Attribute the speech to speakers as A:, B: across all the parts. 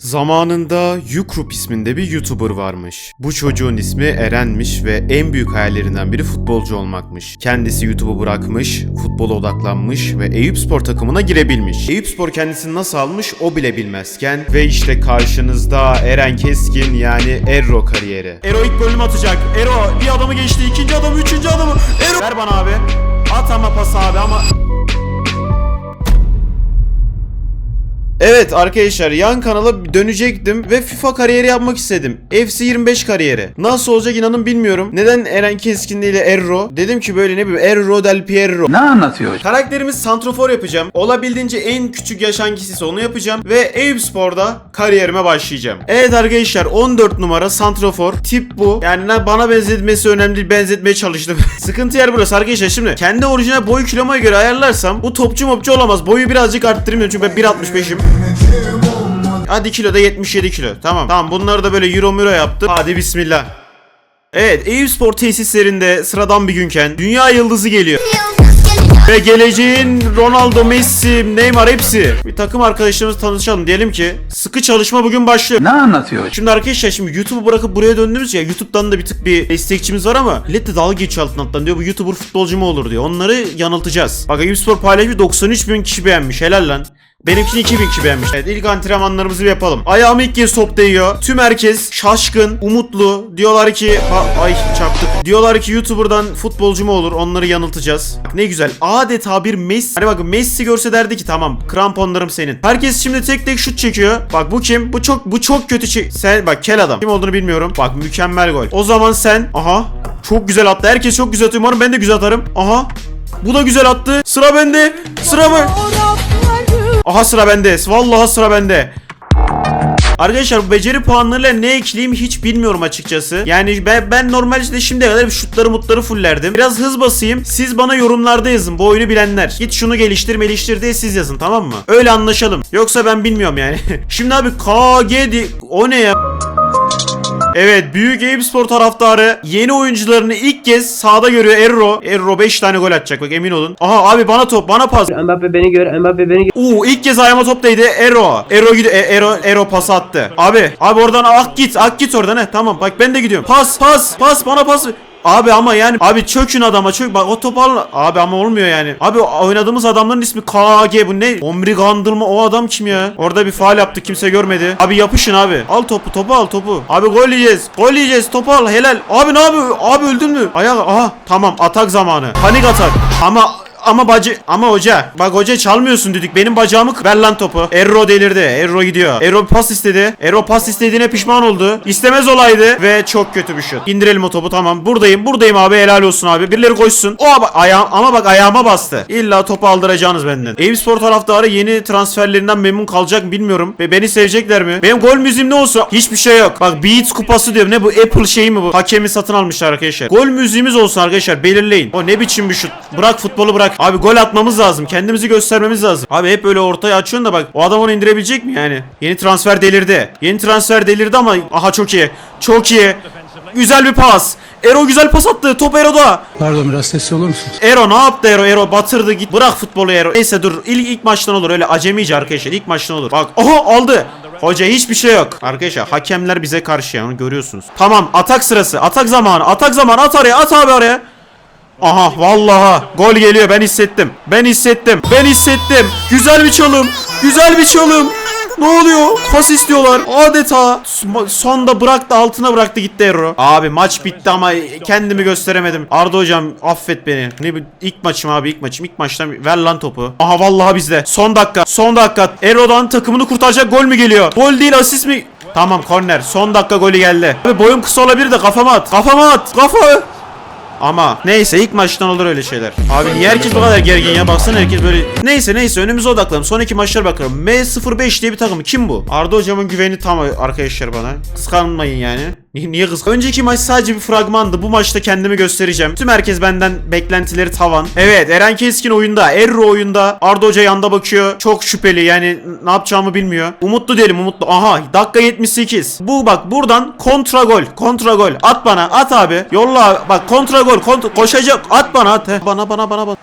A: Zamanında Yukrup isminde bir YouTuber varmış. Bu çocuğun ismi Eren'miş ve en büyük hayallerinden biri futbolcu olmakmış. Kendisi YouTube'u bırakmış, futbola odaklanmış ve Eyüp Spor takımına girebilmiş. Eyüp Spor kendisini nasıl almış o bile bilmezken ve işte karşınızda Eren Keskin yani Erro kariyeri. Ero ilk golünü atacak. Ero bir adamı geçti, ikinci adamı, üçüncü adamı. Ero ver bana abi. At ama pas abi ama Evet arkadaşlar yan kanala dönecektim ve FIFA kariyeri yapmak istedim. FC 25 kariyeri. Nasıl olacak inanın bilmiyorum. Neden Eren Keskin de Erro? Dedim ki böyle ne bileyim Erro del Piero.
B: Ne anlatıyor?
A: Karakterimiz santrofor yapacağım. Olabildiğince en küçük yaşan kişisi onu yapacağım. Ve Eyüp Spor'da kariyerime başlayacağım. Evet arkadaşlar 14 numara santrofor. Tip bu. Yani bana benzetmesi önemli değil. Benzetmeye çalıştım. Sıkıntı yer burası arkadaşlar. Şimdi kendi orijinal boy kiloma göre ayarlarsam bu topçu mopçu olamaz. Boyu birazcık arttırayım çünkü ben 1.65'im. Hadi kilo da 77 kilo. Tamam. Tamam bunları da böyle euro muro yaptım. Hadi bismillah. Evet Eyüp Spor tesislerinde sıradan bir günken dünya yıldızı geliyor. Ve geleceğin Ronaldo, Messi, Neymar hepsi. Bir takım arkadaşlarımızla tanışalım. Diyelim ki sıkı çalışma bugün başlıyor.
B: Ne anlatıyor?
A: Şimdi arkadaşlar şimdi YouTube'u bırakıp buraya döndünüz ya YouTube'dan da bir tık bir destekçimiz var ama millet de dalga geçiyor altın alttan diyor bu YouTuber futbolcu mu olur diyor. Onları yanıltacağız. Bak Eyüp Spor paylaşmış 93 bin kişi beğenmiş helal lan. Benimkini 2000 kişi beğenmiş. Evet ilk antrenmanlarımızı bir yapalım. Ayağım ilk kez top değiyor. Tüm herkes şaşkın, umutlu. Diyorlar ki Ha- ay çarptık. Diyorlar ki YouTuber'dan futbolcu mu olur? Onları yanıltacağız. Bak ne güzel. Adeta bir Messi. Hani bak Messi görse derdi ki tamam kramponlarım senin. Herkes şimdi tek tek şut çekiyor. Bak bu kim? Bu çok bu çok kötü çek. Sen bak kel adam. Kim olduğunu bilmiyorum. Bak mükemmel gol. O zaman sen aha çok güzel attı. Herkes çok güzel atıyor. Umarım ben de güzel atarım. Aha. Bu da güzel attı. Sıra bende. Sıra ben. Aha sıra bende. Vallahi sıra bende. Arkadaşlar bu beceri puanlarıyla ne ekleyeyim hiç bilmiyorum açıkçası. Yani ben, ben normalde şimdiye kadar şutları mutları fullerdim. Biraz hız basayım. Siz bana yorumlarda yazın bu oyunu bilenler. Git şunu geliştir geliştir diye siz yazın tamam mı? Öyle anlaşalım. Yoksa ben bilmiyorum yani. Şimdi abi KG di- o ne ya? Evet büyük Eyüp Spor taraftarı yeni oyuncularını ilk kez sahada görüyor Erro. Erro 5 tane gol atacak bak emin olun. Aha abi bana top bana pas.
C: Mbappe beni gör, Mbappe beni gör.
A: Uuu ilk kez ayağıma top değdi. Ero. Ero gidiyor. E, Ero, Ero pas attı. Abi. Abi oradan ak git. Ak git oradan he. Tamam bak ben de gidiyorum. Pas pas pas bana pas. Abi ama yani abi çökün adama çök bak o topu al abi ama olmuyor yani. Abi oynadığımız adamların ismi KG bu ne? Omri Gandırma o adam kim ya? Orada bir faal yaptı kimse görmedi. Abi yapışın abi. Al topu topu al topu. Abi gol yiyeceğiz gol yiyeceğiz topu al helal. Abi ne yapıyor? Abi öldün mü? Ayak aha tamam atak zamanı. Panik atak. Ama ama bacı ama hoca bak hoca çalmıyorsun dedik. Benim bacağımı ver lan topu. Erro delirdi. Erro gidiyor. Erro pas istedi. Erro pas istediğine pişman oldu. İstemez olaydı ve çok kötü bir şut. İndirelim o topu tamam. Buradayım buradayım abi. Helal olsun abi. Birileri koşsun. O bak ayağım ama bak ayağıma bastı. İlla topu aldıracağınız benden. Eyüp Spor taraftarı yeni transferlerinden memnun kalacak bilmiyorum. Ve beni sevecekler mi? Benim gol müziğim ne olsa hiçbir şey yok. Bak Beats kupası diyorum. Ne bu? Apple şeyi mi bu? Hakemi satın almışlar arkadaşlar. Gol müziğimiz olsun arkadaşlar. Belirleyin. O ne biçim bir şut? Bırak futbolu bırak Abi gol atmamız lazım. Kendimizi göstermemiz lazım. Abi hep böyle ortaya açıyorsun da bak o adam onu indirebilecek mi yani? Yeni transfer delirdi. Yeni transfer delirdi ama aha çok iyi. Çok iyi. Güzel bir pas. Ero güzel pas attı. Top Ero'da.
D: Pardon biraz sesli olur musunuz?
A: Ero ne yaptı Ero? Ero batırdı git. Bırak futbolu Ero. Neyse dur. İlk, ilk maçtan olur. Öyle acemice arkadaşlar. İlk maçtan olur. Bak. Aha aldı. Hoca hiçbir şey yok. Arkadaşlar hakemler bize karşı yani görüyorsunuz. Tamam atak sırası. Atak zamanı. Atak zamanı. At araya. At abi araya. Aha vallaha gol geliyor ben hissettim. Ben hissettim. Ben hissettim. Güzel bir çalım. Güzel bir çalım. Ne oluyor? Pas istiyorlar. Adeta Son- sonda bıraktı altına bıraktı gitti Erro. Abi maç bitti ama kendimi gösteremedim. Arda hocam affet beni. Ne ilk maçım abi ilk maçım. İlk maçtan ver lan topu. Aha vallahi bizde. Son dakika. Son dakika. Erro'dan takımını kurtaracak gol mü geliyor? Gol değil asist mi? Tamam korner. Son dakika golü geldi. Abi boyum kısa olabilir de kafama at. Kafama at. Kafa. Ama neyse ilk maçtan olur öyle şeyler. Abi niye herkes bu kadar gergin ya baksana herkes böyle. Neyse neyse önümüze odaklanalım. Son iki maçlara bakalım. M05 diye bir takım. Kim bu? Arda hocamın güveni tam arkadaşlar bana. Kıskanmayın yani. Niye, kıskan? Önceki maç sadece bir fragmandı. Bu maçta kendimi göstereceğim. Tüm herkes benden beklentileri tavan. Evet Eren Keskin oyunda. Erro oyunda. Arda hoca yanda bakıyor. Çok şüpheli yani ne yapacağımı bilmiyor. Umutlu diyelim umutlu. Aha dakika 78. Bu bak buradan kontra gol. Kontra gol. At bana at abi. Yolla bak kontra gol. Kontra, koşacak. At bana at. Heh. Bana bana bana bana.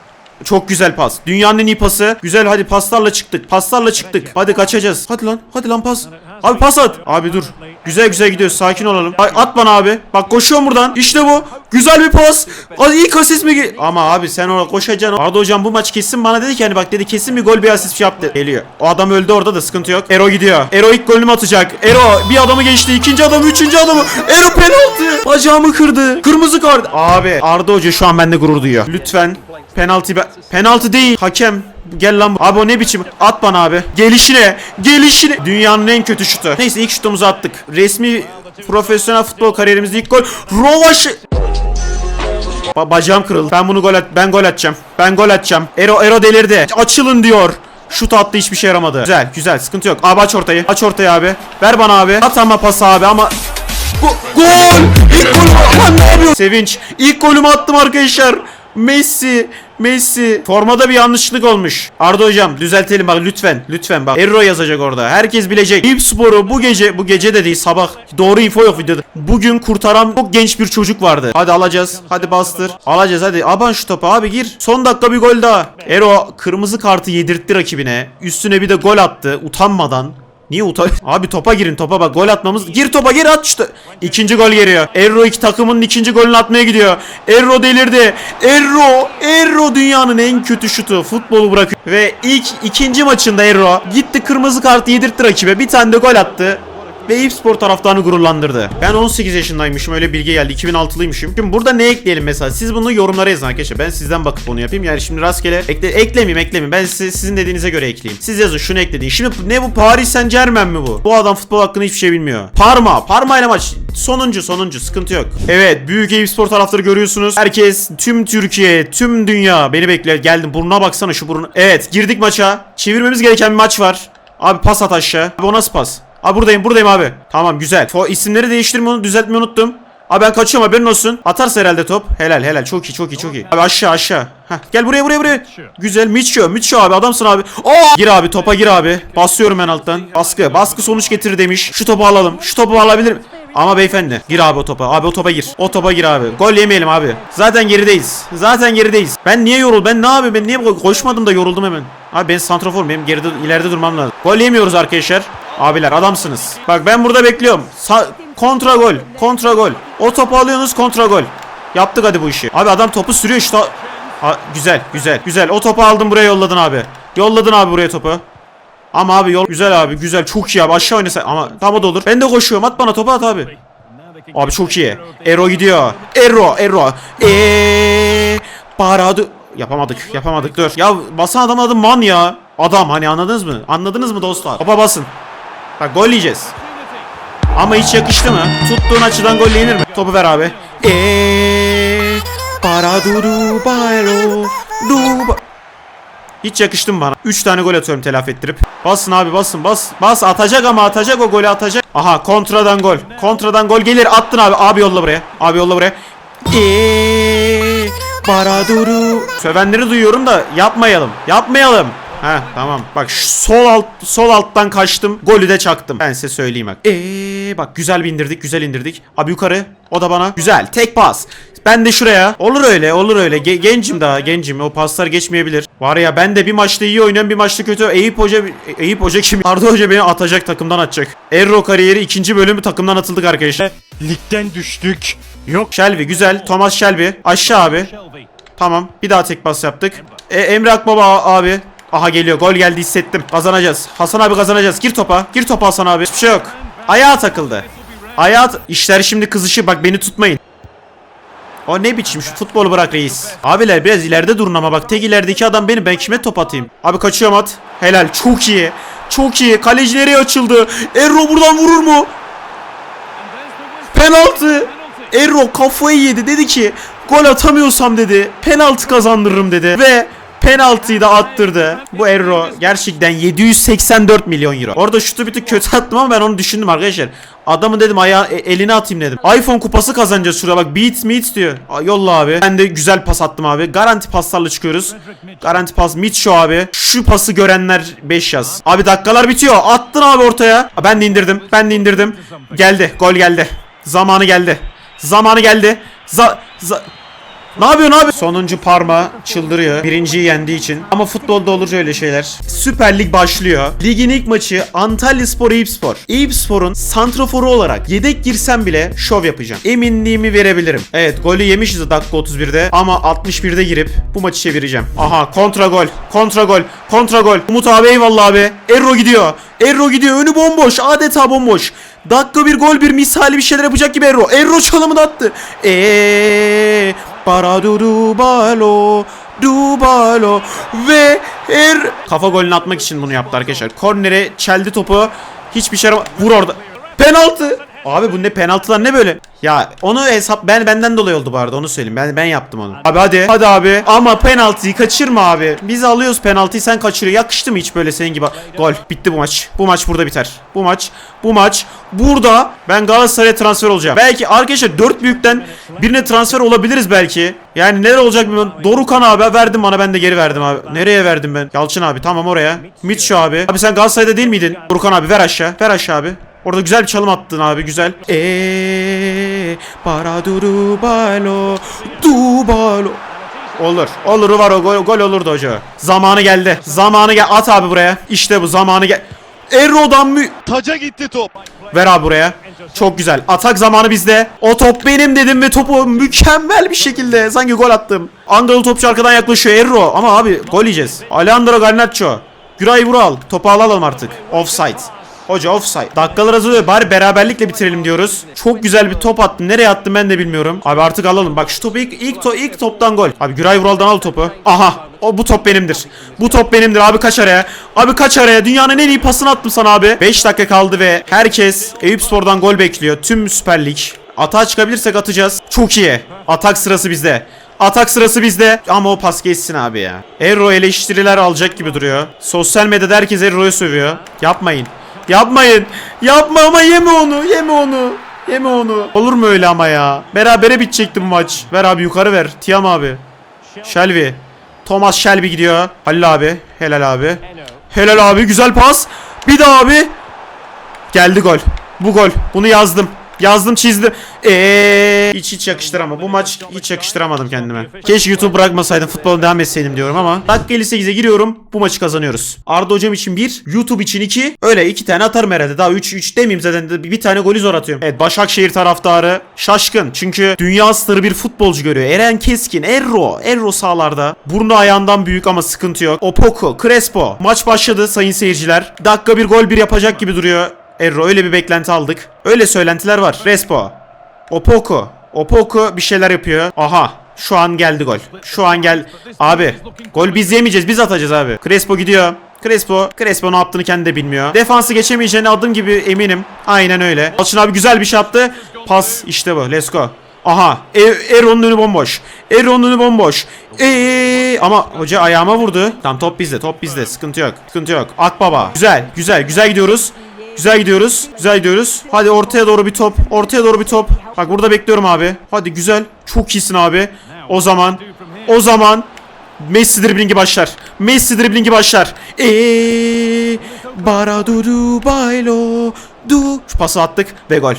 A: Çok güzel pas. Dünyanın en iyi pası. Güzel hadi paslarla çıktık. Paslarla çıktık. Hadi kaçacağız. Hadi lan. Hadi lan pas. Abi pas at. Abi dur. Güzel güzel gidiyoruz. Sakin olalım. Ay, at bana abi. Bak koşuyorum buradan. İşte bu. Güzel bir pas. Hadi ilk asist mi? Ama abi sen orada koşacaksın. Arda hocam bu maç kesin bana dedi ki hani bak dedi kesin bir gol bir asist yaptı. Geliyor. O adam öldü orada da sıkıntı yok. Ero gidiyor. Ero ilk golünü atacak. Ero bir adamı geçti. ikinci adamı, üçüncü adamı. Ero penaltı. Bacağımı kırdı. Kırmızı kart. Abi Arda hoca şu an bende gurur duyuyor. Lütfen penaltı be- penaltı değil. Hakem Gel lan. Abi o ne biçim? At bana abi. Gelişine. Gelişine. Dünyanın en kötü şutu. Neyse ilk şutumuzu attık. Resmi profesyonel futbol kariyerimizde ilk gol. Rovaş. Ba- bacağım kırıldı. Ben bunu gol at ben gol atacağım. Ben gol atacağım. Ero Ero delirdi. Açılın diyor. Şut attı hiçbir şey yaramadı. Güzel güzel sıkıntı yok. Abi aç ortayı. Aç ortayı abi. Ver bana abi. At ama pas abi ama Go- gol! İlk golümü Aman ne yapıyor? Sevinç. İlk golümü attım arkadaşlar. Messi. Messi. Formada bir yanlışlık olmuş. Arda hocam düzeltelim bak lütfen. Lütfen bak. Erro yazacak orada. Herkes bilecek. İp sporu bu gece bu gece de değil sabah. Doğru info yok videoda. Bugün kurtaran çok genç bir çocuk vardı. Hadi alacağız. Hadi bastır. Alacağız hadi. Aban şu topa abi gir. Son dakika bir gol daha. Ero kırmızı kartı yedirtti rakibine. Üstüne bir de gol attı utanmadan. Niye utan? Abi topa girin topa bak gol atmamız. Gir topa gir at işte. İkinci gol geliyor. Erro iki takımın ikinci golünü atmaya gidiyor. Erro delirdi. Erro, Erro dünyanın en kötü şutu. Futbolu bırakıyor. Ve ilk ikinci maçında Erro gitti kırmızı kartı yedirtti rakibe. Bir tane de gol attı. Ve Eyüp Spor taraftarını gururlandırdı. Ben 18 yaşındaymışım öyle bilgi geldi 2006'lıymışım. Şimdi burada ne ekleyelim mesela siz bunu yorumlara yazın arkadaşlar. Ben sizden bakıp onu yapayım. Yani şimdi rastgele ekle, eklemeyeyim eklemeyeyim. Ben size, sizin dediğinize göre ekleyeyim. Siz yazın şunu ekleyin. Şimdi ne bu Paris Saint Germain mi bu? Bu adam futbol hakkında hiçbir şey bilmiyor. Parma. Parma ile maç. Sonuncu sonuncu sıkıntı yok. Evet büyük Eyüp Spor taraftarı görüyorsunuz. Herkes tüm Türkiye tüm dünya beni bekliyor. Geldim burnuna baksana şu burnu. Evet girdik maça. Çevirmemiz gereken bir maç var. Abi pas at aşağı. Abi o nasıl pas? Abi buradayım buradayım abi. Tamam güzel. Fo isimleri değiştirmeyi onu düzeltmeyi unuttum. Abi ben kaçıyorum haberin olsun. Atarsa herhalde top. Helal helal çok iyi çok iyi çok iyi. Abi aşağı aşağı. Heh, gel buraya buraya buraya. Güzel Mitcho Mitcho abi adamsın abi. Oo! Gir abi topa gir abi. Basıyorum ben alttan. Baskı baskı sonuç getirir demiş. Şu topu alalım. Şu topu alabilir ama beyefendi gir abi o topa. Abi o topa gir. O topa gir abi. Gol yemeyelim abi. Zaten gerideyiz. Zaten gerideyiz. Ben niye yorul? Ben ne yapayım? Ben niye ko- koşmadım da yoruldum hemen. Abi ben santraforum. Benim geride ileride durmam lazım. Gol yemiyoruz arkadaşlar. Abiler adamsınız. Bak ben burada bekliyorum. Sa- kontra gol. Kontra gol. O topu alıyorsunuz kontra gol. Yaptık hadi bu işi. Abi adam topu sürüyor işte. Ha, güzel güzel güzel. O topu aldın buraya yolladın abi. Yolladın abi buraya topu. Ama abi yol güzel abi güzel çok iyi abi aşağı oynasa ama tam o da olur. Ben de koşuyorum at bana topu at abi. Abi çok iyi. Ero gidiyor. Ero Ero. Eee Paradu. Yapamadık yapamadık dur. Ya basan adam adı Man ya. Adam hani anladınız mı? Anladınız mı dostlar? Topa basın. Bak gol yiyeceğiz. Ama hiç yakıştı mı? Tuttuğun açıdan gol yenir mi? Topu ver abi. Eee Paradudu Bayro Du hiç yakıştı mı bana? 3 tane gol atıyorum telafi ettirip. Basın abi basın bas. Bas atacak ama atacak o golü atacak. Aha kontradan gol. Kontradan gol gelir attın abi. Abi yolla buraya. Abi yolla buraya. Eee Baraduru. Sövenleri duyuyorum da yapmayalım. Yapmayalım. Ha tamam. Bak şu sol alt sol alttan kaçtım. Golü de çaktım. Ben size söyleyeyim bak. Eee bak güzel bir indirdik. Güzel indirdik. Abi yukarı. O da bana. Güzel. Tek pas. Ben de şuraya. Olur öyle, olur öyle. Ge- gencim daha, gencim. O paslar geçmeyebilir. Var ya ben de bir maçta iyi oynuyorum, bir maçta kötü. Eyüp Hoca, Eyüp Hoca kim? Arda Hoca beni atacak, takımdan atacak. Erro kariyeri ikinci bölümü takımdan atıldık arkadaşlar.
B: Ligden düştük. Yok
A: Shelby güzel. Thomas Shelby. Aşağı abi. Tamam. Bir daha tek pas yaptık. E, Emre Akbaba abi. Aha geliyor. Gol geldi hissettim. Kazanacağız. Hasan abi kazanacağız. Gir topa. Gir topa Hasan abi. Hiçbir şey yok. Ayağa takıldı. Ayağa işler şimdi kızışı. Bak beni tutmayın. O ne biçim şu futbolu bırak reis. Abiler biraz ileride durun ama bak tek ilerideki adam benim ben kime top atayım? Abi kaçıyorum at. Helal çok iyi. Çok iyi. Kaleci nereye açıldı? Erro buradan vurur mu? Penaltı. Erro kafayı yedi dedi ki gol atamıyorsam dedi penaltı kazandırırım dedi ve penaltıyı da attırdı. Bu Erro gerçekten 784 milyon euro. Orada şutu bir tık kötü attım ama ben onu düşündüm arkadaşlar. Adamın dedim ayağı e- eline atayım dedim. iPhone kupası kazanacağız şuraya bak beat meet diyor. Aa, yolla abi. Ben de güzel pas attım abi. Garanti paslarla çıkıyoruz. Garanti pas meet şu abi. Şu pası görenler 5 yaz. Abi dakikalar bitiyor. Attın abi ortaya. Aa, Ben de indirdim. Ben de indirdim. Geldi. Gol geldi. Zamanı geldi. Zamanı geldi. Za za Ne yapıyorsun abi? Sonuncu parma çıldırıyor. Birinciyi yendiği için. Ama futbolda olur öyle şeyler. Süper Lig başlıyor. Ligin ilk maçı Antalya Spor Eyüp Spor. Eyüp santraforu olarak yedek girsem bile şov yapacağım. Eminliğimi verebilirim. Evet golü yemişiz dakika 31'de ama 61'de girip bu maçı çevireceğim. Aha kontra gol. Kontra gol. Kontra gol. Umut abi eyvallah abi. Erro gidiyor. Erro gidiyor. Önü bomboş. Adeta bomboş. Dakika bir gol bir misali bir şeyler yapacak gibi Erro. Erro çalımını attı. Eee para du du balo du balo ve er kafa golünü atmak için bunu yaptı arkadaşlar. Kornere çeldi topu. Hiçbir şey yarama- vur orada. Penaltı. Abi bu ne penaltılar ne böyle? Ya onu hesap ben benden dolayı oldu bu arada onu söyleyeyim. Ben ben yaptım onu. Abi hadi. Hadi abi. Ama penaltıyı kaçırma abi. Biz alıyoruz penaltıyı sen kaçırıyor. Yakıştı mı hiç böyle senin gibi? Gol. Bitti bu maç. Bu maç burada biter. Bu maç. Bu maç. Burada ben Galatasaray'a transfer olacağım. Belki arkadaşlar dört büyükten birine transfer olabiliriz belki. Yani neler olacak bilmiyorum. Dorukan abi verdim bana ben de geri verdim abi. Nereye verdim ben? Yalçın abi tamam oraya. Mitcho abi. Abi sen Galatasaray'da değil miydin? Dorukan abi ver aşağı. Ver aşağı abi. Orada güzel bir çalım attın abi güzel. Eee para duru balo du balo. Olur. Olur var o gol, gol olurdu hoca. Zamanı geldi. Zamanı gel. At abi buraya. İşte bu zamanı gel. Erro'dan mı?
B: Taca gitti top.
A: Ver abi buraya. Çok güzel. Atak zamanı bizde. O top benim dedim ve topu mükemmel bir şekilde sanki gol attım. Anadolu topçu arkadan yaklaşıyor Erro. Ama abi gol yiyeceğiz. Alejandro Garnacho. Güray Vural. Topu alalım artık. Offside. Hoca offside. Dakikalar azalıyor. Bari beraberlikle bitirelim diyoruz. Çok güzel bir top attın. Nereye attım ben de bilmiyorum. Abi artık alalım. Bak şu topu ilk ilk, to, ilk toptan gol. Abi Güray Vural'dan al topu. Aha. O bu top benimdir. Bu top benimdir. Abi kaç araya. Abi kaç araya. Dünyanın en iyi pasını attım sana abi. 5 dakika kaldı ve herkes Eyüp Spor'dan gol bekliyor. Tüm Süper Lig. Atağa çıkabilirsek atacağız. Çok iyi. Atak sırası bizde. Atak sırası bizde. Ama o pas geçsin abi ya. Erro eleştiriler alacak gibi duruyor. Sosyal medyada herkes Erro'yu sövüyor. Yapmayın. Yapmayın. Yapma ama yeme onu. Yeme onu. Yeme onu. Olur mu öyle ama ya? Berabere bitecekti bu maç. Ver abi yukarı ver. Tiam abi. Shelby. Thomas Shelby gidiyor. Halil abi. Helal abi. Helal abi. Güzel pas. Bir daha abi. Geldi gol. Bu gol. Bunu yazdım. Yazdım çizdim. Eee hiç hiç yakıştırama. Bu maç hiç yakıştıramadım kendime. Keşke YouTube bırakmasaydım futbola devam etseydim diyorum ama. Dakika 58'e giriyorum. Bu maçı kazanıyoruz. Arda hocam için 1, YouTube için 2. Öyle 2 tane atarım herhalde. Daha 3 3 demeyeyim zaten. Bir tane golü zor atıyorum. Evet Başakşehir taraftarı şaşkın. Çünkü dünya starı bir futbolcu görüyor. Eren Keskin, Erro. Erro sağlarda. Burnu ayağından büyük ama sıkıntı yok. Opoku, Crespo. Maç başladı sayın seyirciler. Dakika bir gol bir yapacak gibi duruyor. Erro öyle bir beklenti aldık. Öyle söylentiler var. Respo. Opoku. Opoku bir şeyler yapıyor. Aha. Şu an geldi gol. Şu an gel. Abi. Gol biz yemeyeceğiz. Biz atacağız abi. Crespo gidiyor. Crespo. Crespo ne yaptığını kendi de bilmiyor. Defansı geçemeyeceğine adım gibi eminim. Aynen öyle. Alçın abi güzel bir şey yaptı. Pas işte bu. Let's go. Aha. E Eron'un önü bomboş. Eron'un önü bomboş. Eee ama hoca ayağıma vurdu. Tamam top bizde. Top bizde. Sıkıntı yok. Sıkıntı yok. Akbaba. Güzel. Güzel. Güzel gidiyoruz. Güzel gidiyoruz. Güzel gidiyoruz. Hadi ortaya doğru bir top. Ortaya doğru bir top. Bak burada bekliyorum abi. Hadi güzel. Çok iyisin abi. O zaman o zaman Messi driblingi başlar. Messi driblingi başlar. Eee Baradudu baylo du. Şu pası attık ve gol.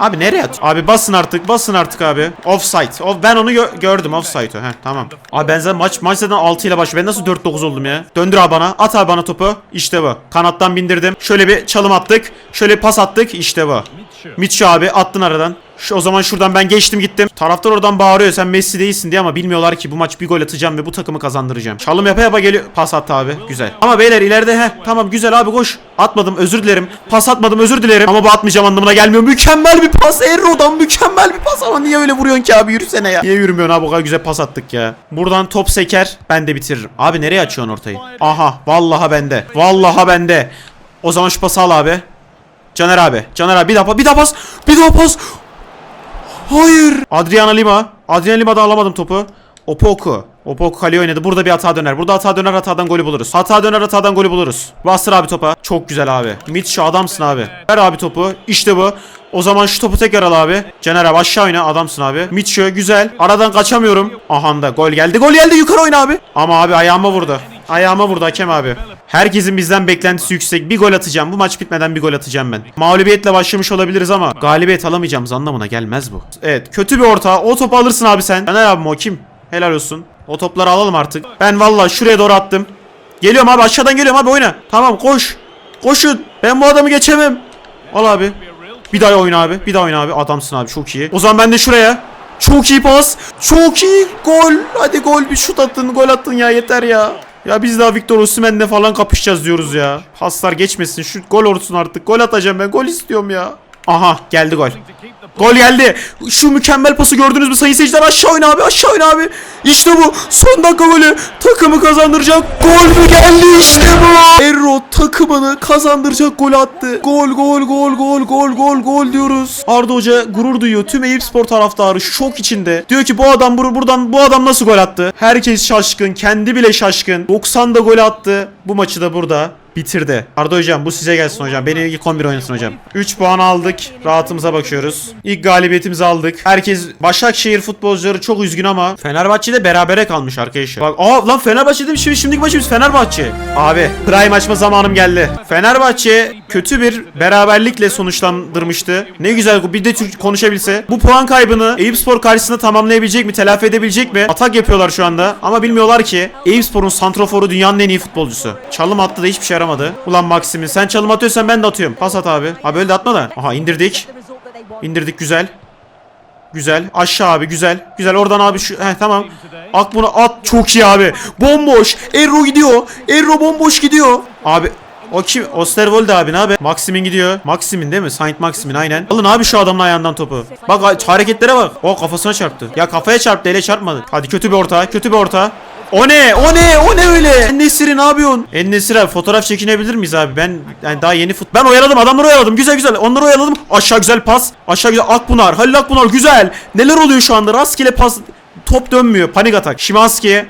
A: Abi nereye at? Abi basın artık, basın artık abi. Offside. Off, ben onu gö- gördüm offside'ı. Heh tamam. Abi ben zaten maç maç zaten 6 ile başlıyor. Ben nasıl 4-9 oldum ya? Döndür abi bana. At abi bana topu. İşte bu. Kanattan bindirdim. Şöyle bir çalım attık. Şöyle pas attık. İşte bu. Mitchell abi attın aradan. Şu, o zaman şuradan ben geçtim gittim. Taraftar oradan bağırıyor sen Messi değilsin diye ama bilmiyorlar ki bu maç bir gol atacağım ve bu takımı kazandıracağım. Çalım yapa yapa geliyor. Pas attı abi. Güzel. Ama beyler ileride he tamam güzel abi koş. Atmadım özür dilerim. Pas atmadım özür dilerim. Ama bu atmayacağım anlamına gelmiyor. Mükemmel bir pas. Erro'dan mükemmel bir pas ama niye öyle vuruyorsun ki abi yürüsene ya. Niye yürümüyorsun abi o kadar güzel pas attık ya. Buradan top seker ben de bitiririm. Abi nereye açıyorsun ortayı? Aha vallaha bende. Vallaha bende. O zaman şu pası al abi. Caner abi. Caner abi bir daha pas. Bir daha pas. Bir daha pas. Hayır. Adriana Lima. Adriana Lima'da alamadım topu. Opoku. Opoku kaleye oynadı. Burada bir hata döner. Burada hata döner hatadan golü buluruz. Hata döner hatadan golü buluruz. Bastır abi topa. Çok güzel abi. Mitch adamsın abi. Ver abi topu. İşte bu. O zaman şu topu tekrar al abi. Caner abi aşağı oyna adamsın abi. Mitchell güzel. Aradan kaçamıyorum. Aha da gol geldi. Gol geldi yukarı oyna abi. Ama abi ayağıma vurdu. Ayağıma vurdu hakem abi. Herkesin bizden beklentisi yüksek. Bir gol atacağım. Bu maç bitmeden bir gol atacağım ben. Mağlubiyetle başlamış olabiliriz ama galibiyet alamayacağımız anlamına gelmez bu. Evet kötü bir orta. O topu alırsın abi sen. Caner abim o kim? Helal olsun. O topları alalım artık. Ben valla şuraya doğru attım. Geliyorum abi aşağıdan geliyorum abi oyna. Tamam koş. Koşun. Ben bu adamı geçemem. Al abi. Bir daha oyna abi. Bir daha oyna abi. Adamsın abi çok iyi. O zaman ben de şuraya. Çok iyi pas. Çok iyi gol. Hadi gol bir şut attın. Gol attın ya yeter ya. Ya biz daha Victor Osimhen'le falan kapışacağız diyoruz ya. Paslar geçmesin. Şu gol olsun artık. Gol atacağım ben. Gol istiyorum ya. Aha geldi gol. Gol geldi. Şu mükemmel pası gördünüz mü sayın seyirciler? Aşağı oyna abi aşağı oyna abi. İşte bu. Son dakika golü. Takımı kazandıracak. Gol mü geldi işte bu. Erro takımını kazandıracak gol attı. Gol gol gol gol gol gol gol diyoruz. Arda Hoca gurur duyuyor. Tüm Eyüp Spor taraftarı şok içinde. Diyor ki bu adam bur- buradan bu adam nasıl gol attı? Herkes şaşkın. Kendi bile şaşkın. 90'da gol attı. Bu maçı da burada bitirdi. Arda hocam bu size gelsin hocam. Beni ilk 11 oynasın hocam. 3 puan aldık. Rahatımıza bakıyoruz. İlk galibiyetimizi aldık. Herkes Başakşehir futbolcuları çok üzgün ama Fenerbahçe'de berabere kalmış arkadaşlar. Bak aa lan Fenerbahçe demiş şimdi şimdiki maçımız Fenerbahçe. Abi prime açma zamanım geldi. Fenerbahçe kötü bir beraberlikle sonuçlandırmıştı. Ne güzel bir de Türk konuşabilse. Bu puan kaybını Eyüpspor karşısında tamamlayabilecek mi? Telafi edebilecek mi? Atak yapıyorlar şu anda. Ama bilmiyorlar ki Eyüpspor'un santroforu dünyanın en iyi futbolcusu. Çalım attı da hiçbir şey yaramadı. Ulan Maxim'in sen çalım atıyorsan ben de atıyorum. Pas at abi. Abi öyle de atma da. Aha indirdik. İndirdik güzel. Güzel. Aşağı abi güzel. Güzel oradan abi şu. Heh tamam. Ak bunu at. Çok iyi abi. Bomboş. Erro gidiyor. Erro bomboş gidiyor. Abi o kim? Osterwolde abi ne abi? Maximin gidiyor. Maximin değil mi? Saint Maximin aynen. Alın abi şu adamın ayağından topu. Bak hareketlere bak. O kafasına çarptı. Ya kafaya çarptı ele çarpmadı. Hadi kötü bir orta. Kötü bir orta. O ne? O ne? O ne öyle? Ennesiri ne yapıyorsun? Ennesiri abi fotoğraf çekinebilir miyiz abi? Ben yani daha yeni fut. Ben oyaladım. Adamları oyaladım. Güzel güzel. Onları oyaladım. Aşağı güzel pas. Aşağı güzel. Akpınar. Halil Akpınar güzel. Neler oluyor şu anda? Rastgele pas. Top dönmüyor. Panik atak. Şimanski.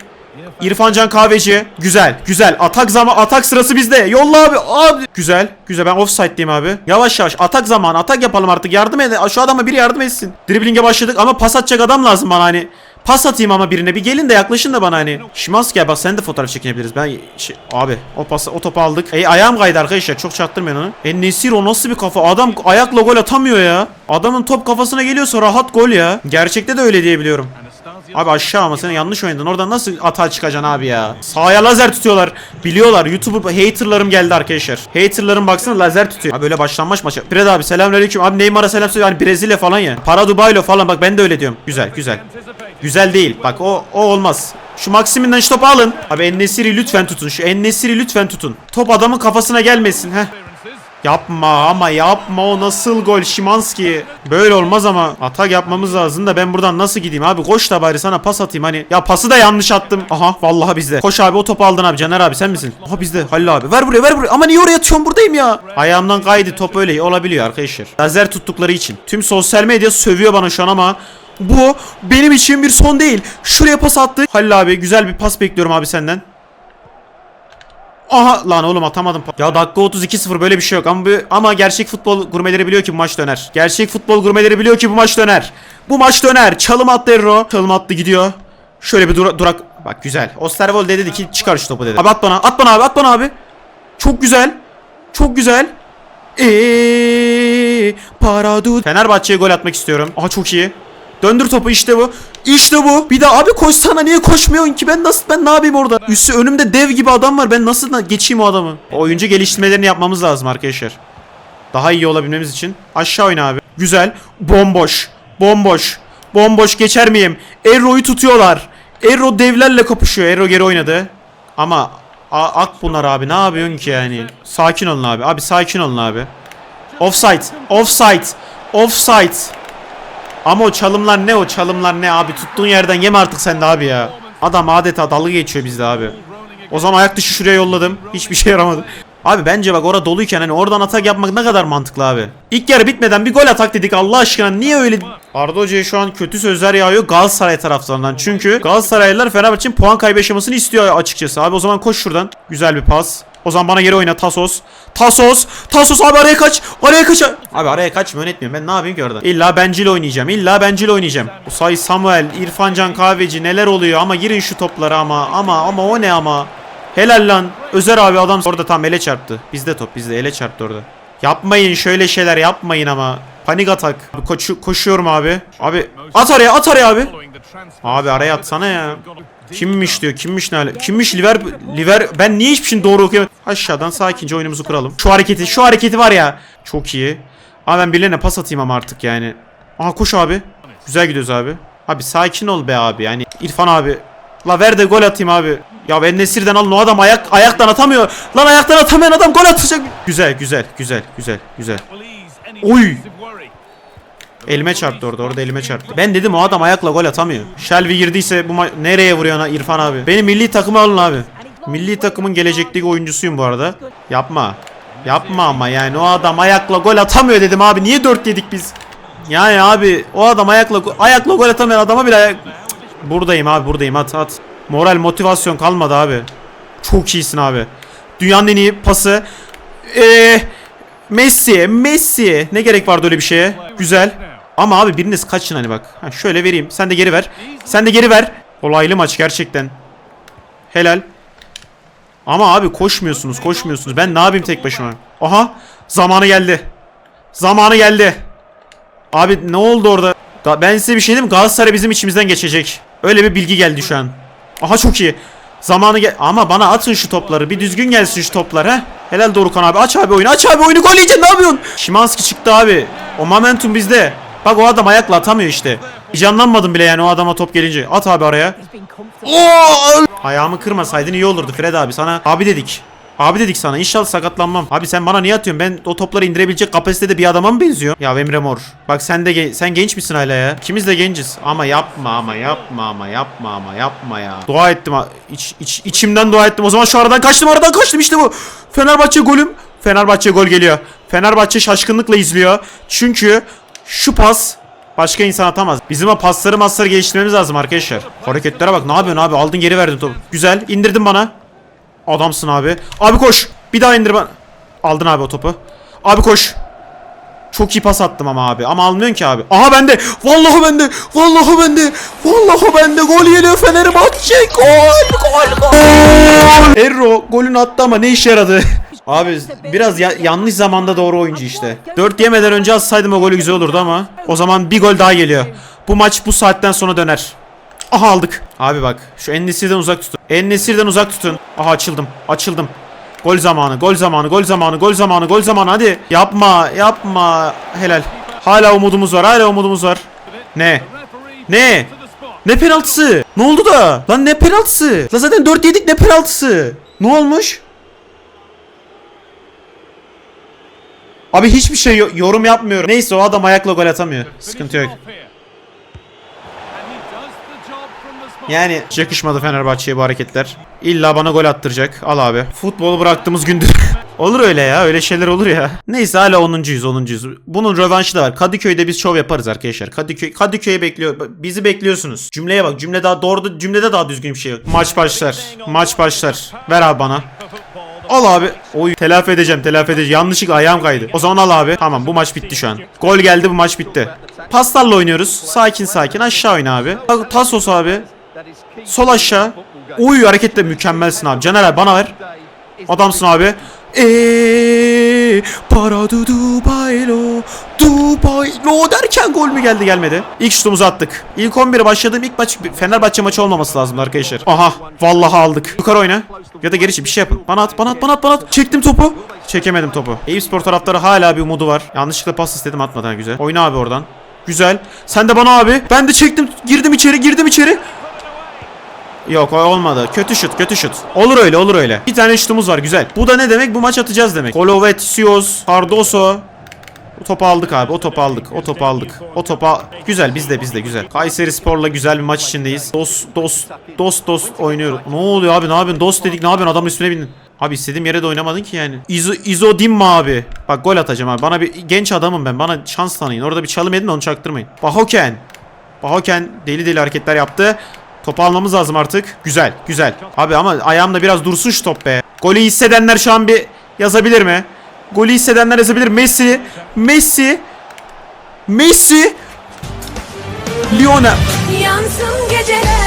A: İrfancan Kahveci. Güzel. Güzel. Atak zaman atak sırası bizde. Yolla abi. Abi. Güzel. Güzel. Ben offside'deyim abi. Yavaş yavaş. Atak zamanı. Atak yapalım artık. Yardım edin. Şu adama biri yardım etsin. Dribling'e başladık ama pas atacak adam lazım bana hani. Pas atayım ama birine. Bir gelin de yaklaşın da bana hani. Şimanski bak sen de fotoğraf çekinebiliriz. Ben şey, abi o pas o topu aldık. Ey ayağım kaydı arkadaşlar. Çok çaktırmayın onu. E Nesir o nasıl bir kafa? Adam ayakla gol atamıyor ya. Adamın top kafasına geliyorsa rahat gol ya. Gerçekte de öyle diye biliyorum. Abi aşağı ama sen yanlış oynadın. Oradan nasıl atağa çıkacaksın abi ya? Sahaya lazer tutuyorlar. Biliyorlar. YouTube haterlarım geldi arkadaşlar. Haterlarım baksana lazer tutuyor. Abi böyle başlanmış maça. Pred abi selamünaleyküm. Abi Neymar'a selam söyle. Hani Brezilya falan ya. Para Dubai'lo falan bak ben de öyle diyorum. Güzel güzel. Güzel değil. Bak o o olmaz. Şu Maxim'inden şu topu alın. Abi Ennesiri lütfen tutun. Şu Ennesiri lütfen tutun. Top adamın kafasına gelmesin. Heh. Yapma ama yapma o nasıl gol Şimanski. Böyle olmaz ama atak yapmamız lazım da ben buradan nasıl gideyim abi koş da bari sana pas atayım hani. Ya pası da yanlış attım. Aha vallahi bizde. Koş abi o topu aldın abi Caner abi sen misin? Aha bizde Halil abi. Ver buraya ver buraya. Ama niye oraya atıyorsun buradayım ya. Ayağımdan kaydı top öyle olabiliyor arkadaşlar. Lazer tuttukları için. Tüm sosyal medya sövüyor bana şu an ama bu benim için bir son değil. Şuraya pas attı. Halil abi güzel bir pas bekliyorum abi senden. Aha lan oğlum atamadım. Ya dakika 32-0 böyle bir şey yok ama ama gerçek futbol gurmeleri biliyor ki bu maç döner. Gerçek futbol gurmeleri biliyor ki bu maç döner. Bu maç döner. Çalım attı Erro. Çalım attı gidiyor. Şöyle bir dura- durak. Bak güzel. Osterwolde dedi ki çıkar şu topu dedi. Abi at bana. At bana abi. At bana abi. Çok güzel. Çok güzel. Eee paradu. Fenerbahçe'ye gol atmak istiyorum. Aha çok iyi. Döndür topu işte bu. İşte bu. Bir de abi koşsana niye koşmuyorsun ki? Ben nasıl ben ne yapayım orada? Üstü önümde dev gibi adam var. Ben nasıl na- geçeyim o adamı? Oyuncu geliştirmelerini yapmamız lazım arkadaşlar. Daha iyi olabilmemiz için. Aşağı oyna abi. Güzel. Bomboş. Bomboş. Bomboş geçer miyim? Erro'yu tutuyorlar. Erro devlerle kapışıyor. Erro geri oynadı. Ama ak bunlar abi. Ne yapıyorsun ki yani? Sakin olun abi. Abi sakin olun abi. Offside. Offside. Offside. Ama o çalımlar ne o çalımlar ne abi tuttuğun yerden yeme artık sen de abi ya. Adam adeta dalga geçiyor bizde abi. O zaman ayak dışı şuraya yolladım. Hiçbir şey yaramadı. Abi bence bak orada doluyken hani oradan atak yapmak ne kadar mantıklı abi. İlk yarı bitmeden bir gol atak dedik Allah aşkına niye öyle... Arda Hoca'ya şu an kötü sözler yağıyor Galatasaray taraftarından. Çünkü Galatasaraylılar Fenerbahçe'nin puan kaybı yaşamasını istiyor açıkçası. Abi o zaman koş şuradan. Güzel bir pas. O zaman bana geri oyna Tasos. Tasos. Tasos abi araya kaç. Araya kaç. Abi araya kaçma yönetmiyorum. Ben ne yapayım ki orada? İlla bencil oynayacağım. İlla bencil oynayacağım. Usay Samuel, İrfancan Kahveci neler oluyor ama girin şu toplara ama ama ama o ne ama. Helal lan. Özer abi adam orada tam ele çarptı. Bizde top bizde ele çarptı orada. Yapmayın şöyle şeyler yapmayın ama. Panik atak. Koşu- koşuyorum abi. Abi at araya at araya abi. Abi araya atsana ya. Kimmiş diyor kimmiş ne hale- Kimmiş Liver Liver ben niye hiçbir şeyin doğru okuyamadım. Aşağıdan sakince oyunumuzu kuralım. Şu hareketi şu hareketi var ya. Çok iyi. Ama ben birilerine pas atayım ama artık yani. Aha koş abi. Güzel gidiyoruz abi. Abi sakin ol be abi yani. İrfan abi. La ver de gol atayım abi. Ya ben Nesir'den alın o adam ayak ayaktan atamıyor. Lan ayaktan atamayan adam gol atacak. Güzel güzel güzel güzel güzel. Oy. Elime çarptı orada orada elime çarptı. Ben dedim o adam ayakla gol atamıyor. Shelby girdiyse bu nereye vuruyor İrfan abi? Beni milli takıma alın abi. Milli takımın gelecekteki oyuncusuyum bu arada. Yapma. Yapma ama yani o adam ayakla gol atamıyor dedim abi. Niye 4 yedik biz? Yani abi o adam ayakla ayakla gol atamayan adama bile ayak... Buradayım abi buradayım at at. Moral motivasyon kalmadı abi. Çok iyisin abi. Dünyanın en iyi pası. Eee Messi, Messi. Ne gerek vardı öyle bir şeye? Güzel. Ama abi biriniz kaçın hani bak. Ha, şöyle vereyim. Sen de geri ver. Sen de geri ver. Olaylı maç gerçekten. Helal. Ama abi koşmuyorsunuz, koşmuyorsunuz. Ben ne yapayım tek başıma? Aha, zamanı geldi. Zamanı geldi. Abi ne oldu orada? Ben size bir şey diyeyim? Galatasaray bizim içimizden geçecek. Öyle bir bilgi geldi şu an. Aha çok iyi. Zamanı gel ama bana atın şu topları. Bir düzgün gelsin şu toplar ha. Helal Dorukan abi. Aç abi oyunu. Aç abi oyunu. Gol yiyeceksin. Ne yapıyorsun? Şimanski çıktı abi. O momentum bizde. Bak o adam ayakla atamıyor işte. Hiç anlanmadım bile yani o adama top gelince. At abi araya. Oo! Ayağımı kırmasaydın iyi olurdu Fred abi. Sana abi dedik. Abi dedik sana inşallah sakatlanmam. Abi sen bana niye atıyorsun? Ben o topları indirebilecek kapasitede bir adama mı benziyor? Ya Emre Mor. Bak sen de gen- sen genç misin hala ya? İkimiz de genciz. Ama yapma ama yapma ama yapma ama yapma ya. Dua ettim. İç, iç, içimden dua ettim. O zaman şu aradan kaçtım aradan kaçtım işte bu. Fenerbahçe golüm. Fenerbahçe gol geliyor. Fenerbahçe şaşkınlıkla izliyor. Çünkü şu pas Başka insan atamaz. Bizim o pasları masları geliştirmemiz lazım arkadaşlar. Hareketlere bak ne yapıyorsun abi aldın geri verdin topu. Güzel indirdin bana. Adamsın abi. Abi koş. Bir daha indir bana. Aldın abi o topu. Abi koş. Çok iyi pas attım ama abi. Ama almıyorsun ki abi. Aha bende. Vallahi bende. Vallahi bende. Vallahi bende. Gol geliyor Fenerbahçe. Gol. Gol. Gol. Erro golünü attı ama ne işe yaradı? Abi biraz ya- yanlış zamanda doğru oyuncu işte. 4 yemeden önce atsaydım o golü güzel olurdu ama. O zaman bir gol daha geliyor. Bu maç bu saatten sonra döner. Aha aldık. Abi bak şu Ennesir'den uzak tutun. Ennesir'den uzak tutun. Aha açıldım. Açıldım. Gol zamanı, gol zamanı, gol zamanı, gol zamanı, gol zamanı hadi. Yapma, yapma. Helal. Hala umudumuz var, hala umudumuz var. Ne? Ne? Ne penaltısı? Ne oldu da? Lan ne penaltısı? Lan zaten 4 yedik ne penaltısı? Ne olmuş? Abi hiçbir şey yo- yorum yapmıyorum. Neyse o adam ayakla gol atamıyor. Sıkıntı yok. Yani hiç yakışmadı Fenerbahçe'ye bu hareketler. İlla bana gol attıracak. Al abi. Futbolu bıraktığımız gündür. olur öyle ya. Öyle şeyler olur ya. Neyse hala 10.yüz 10.yüz. Bunun rövanşı da var. Kadıköy'de biz şov yaparız arkadaşlar. Kadıköy Kadıköy'e bekliyor. Bizi bekliyorsunuz. Cümleye bak. Cümle daha doğru cümlede daha düzgün bir şey yok. Maç başlar. Maç başlar. Ver abi bana. Al abi. Oy telafi edeceğim telafi edeceğim. Yanlışlıkla ayağım kaydı. O zaman al abi. Tamam bu maç bitti şu an. Gol geldi bu maç bitti. Paslarla oynuyoruz. Sakin sakin aşağı oyna abi. Tasos abi. Sol aşağı. Oy hareketle mükemmelsin abi. Caner abi bana ver. Adamsın abi. Eee para du Dubai'lo Dubai'lo derken gol mü geldi gelmedi. İlk şutumuzu attık. İlk 11'e başladığım ilk maç Fenerbahçe maçı olmaması lazım arkadaşlar. Aha vallahi aldık. Yukarı oyna. Ya da geri bir şey yapın. Bana at bana at bana at bana at. Çektim topu. Çekemedim topu. Eyüp Spor taraftarı hala bir umudu var. Yanlışlıkla pas istedim atmadı ha güzel. Oyna abi oradan. Güzel. Sen de bana abi. Ben de çektim. Girdim içeri girdim içeri. Yok olmadı. Kötü şut, kötü şut. Olur öyle, olur öyle. Bir tane şutumuz var, güzel. Bu da ne demek? Bu maç atacağız demek. Kolovetsios, Cardoso. O topu aldık abi. O topu aldık. O topu aldık. O topa güzel bizde bizde güzel. Kayseri Spor'la güzel bir maç içindeyiz. Dos dos dos dos oynuyoruz. Ne oluyor abi? Ne yapıyorsun? Dos dedik. Ne yapıyorsun? Adamın üstüne bindin. Abi istediğim yere de oynamadın ki yani. İzo, İzo Dimma abi. Bak gol atacağım abi. Bana bir genç adamım ben. Bana şans tanıyın. Orada bir çalım edin de onu çaktırmayın. Bahoken. Bahoken deli deli hareketler yaptı. Topu almamız lazım artık. Güzel, güzel. Abi ama ayağımda biraz dursun şu top be. Golü hissedenler şu an bir yazabilir mi? Golü hissedenler yazabilir. Messi, Messi, Messi, Lionel.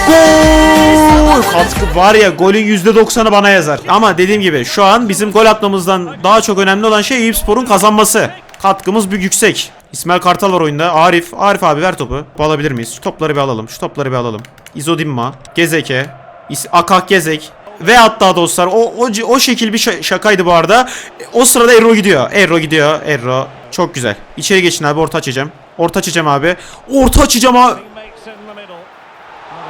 A: Gol! Katkı var ya golün %90'ı bana yazar. Ama dediğim gibi şu an bizim gol atmamızdan daha çok önemli olan şey Eyüp Spor'un kazanması. Katkımız büyük yüksek. İsmail Kartal var oyunda. Arif. Arif abi ver topu. Bu alabilir miyiz? Şu topları bir alalım. Şu topları bir alalım. İzodimma. Gezeke. Akak Gezek. Ve hatta dostlar o, o, o şekil bir şa- şakaydı bu arada. O sırada Erro gidiyor. Erro gidiyor. Erro. Çok güzel. İçeri geçin abi orta açacağım. Orta açacağım abi. Orta açacağım abi.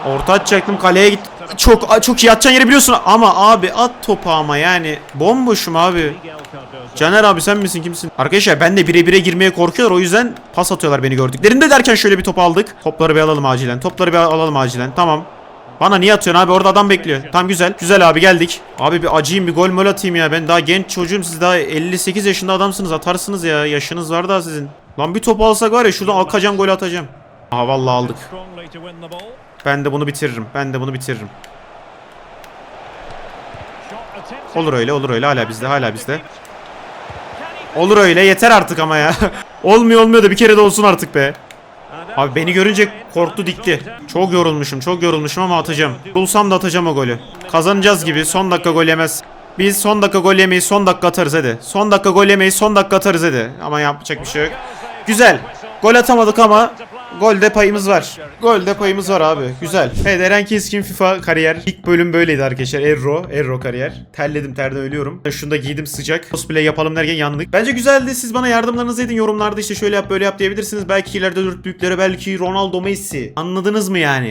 A: Orta açacaktım kaleye git. Çok çok iyi atacağın yeri biliyorsun ama abi at topu ama yani bomboşum abi. Caner abi sen misin kimsin? Arkadaşlar ben de bire bire girmeye korkuyorlar o yüzden pas atıyorlar beni gördüklerinde derken şöyle bir top aldık. Topları bir alalım acilen. Topları bir alalım acilen. Tamam. Bana niye atıyorsun abi orada adam bekliyor. Tam güzel. Güzel abi geldik. Abi bir acıyım bir gol mol atayım ya. Ben daha genç çocuğum siz daha 58 yaşında adamsınız atarsınız ya. Yaşınız var daha sizin. Lan bir top alsak var ya şuradan akacağım gol atacağım. Aha vallahi aldık. Ben de bunu bitiririm. Ben de bunu bitiririm. Olur öyle olur öyle hala bizde hala bizde. Olur öyle yeter artık ama ya. olmuyor olmuyor da bir kere de olsun artık be. Abi beni görünce korktu dikti. Çok yorulmuşum çok yorulmuşum ama atacağım. Bulsam da atacağım o golü. Kazanacağız gibi son dakika gol yemez. Biz son dakika gol yemeyi son dakika atarız hadi. Son dakika gol yemeyi son dakika atarız hadi. Ama yapacak bir şey yok. Güzel. Gol atamadık ama golde payımız var. Golde payımız var abi. Güzel. Evet Eren Keskin FIFA kariyer. İlk bölüm böyleydi arkadaşlar. Erro. Erro kariyer. Terledim terden ölüyorum. Şunu da giydim sıcak. Cosplay yapalım derken yandık. Bence güzeldi. Siz bana yardımlarınızı edin. Yorumlarda işte şöyle yap böyle yap diyebilirsiniz. Belki ileride dört büyükleri belki Ronaldo Messi. Anladınız mı yani?